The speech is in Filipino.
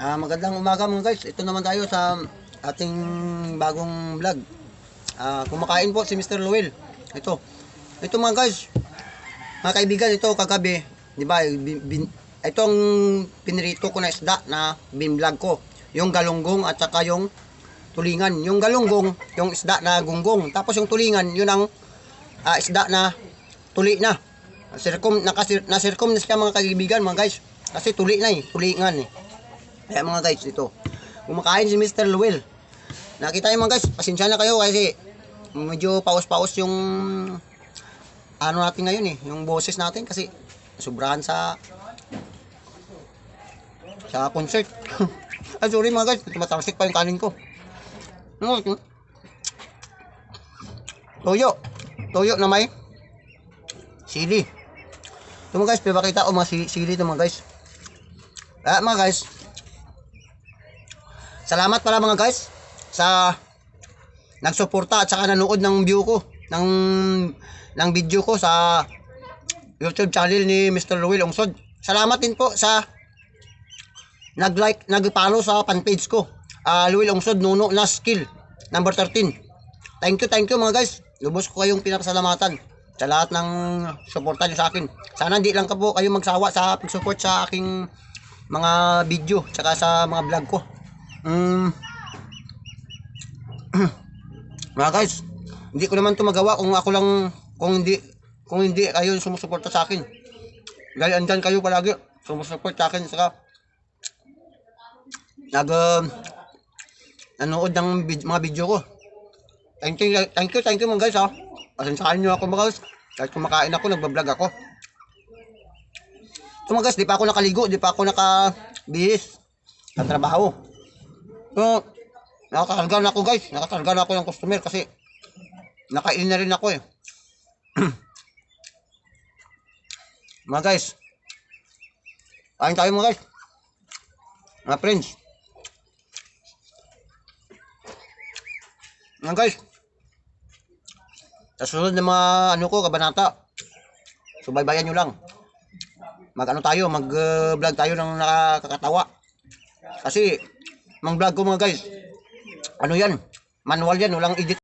Ah, magandang umaga mga guys. Ito naman tayo sa ating bagong vlog. Ah, kumakain po si Mr. Luel. Ito. Ito mga guys. Mga kaibigan, ito kagabi, 'di ba? Itong pinirito ko na isda na binvlog ko. Yung galunggong at saka yung tulingan. Yung galunggong, yung isda na gunggong. Tapos yung tulingan, yun ang ah, isda na tuli na. Nakasir, nasirkom na siya mga kaibigan mga guys. Kasi tuli na eh, tulingan eh. Kaya mga guys, ito. Kumakain si Mr. Luel. Nakita niyo mga guys, pasensya na kayo kasi medyo paus-paus yung ano natin ngayon eh, yung boses natin kasi sobrahan sa sa concert. Ay, sorry mga guys, tumatalsik pa yung kanin ko. Ano? Toyo. Toyo na may sili. Ito mga guys, pinapakita ko mga si- sili ito mga guys. Ah, mga guys, Salamat pala mga guys sa nagsuporta at saka nanood ng view ko ng ng video ko sa YouTube channel ni Mr. Ruel Ungsod. Salamat din po sa nag-like, nag-follow sa fan page ko. Ah, Ruel Ungsod Nuno na skill number 13. Thank you, thank you mga guys. Lubos ko kayong pinapasalamatan sa lahat ng suporta niyo sa akin. Sana hindi lang ka po kayo magsawa sa pag-support sa aking mga video tsaka sa mga vlog ko. Mm. mga guys, hindi ko naman 'to magawa kung ako lang kung hindi kung hindi kayo sumusuporta sa akin. Dahil andyan kayo palagi sumusuporta sa akin saka nag uh, nanood ng vid- mga video ko. Thank you, thank you, thank you mga guys ha. Pasensyahan niyo ako mga guys. Kahit kumakain ako, nagbablog ako. Ito mga guys, di pa ako nakaligo, di pa ako nakabihis sa trabaho. So, nakakarga na ako guys. Nakakarga na ako ng customer kasi nakain na rin ako eh. mga guys. Kain tayo mga guys. Mga friends. Mga guys. Sa sunod na mga ano ko, kabanata. Subaybayan nyo lang. Mag ano tayo, mag uh, vlog tayo ng nakakatawa. Kasi, mang vlog ko mga guys, ano yan, manual yan, walang edit.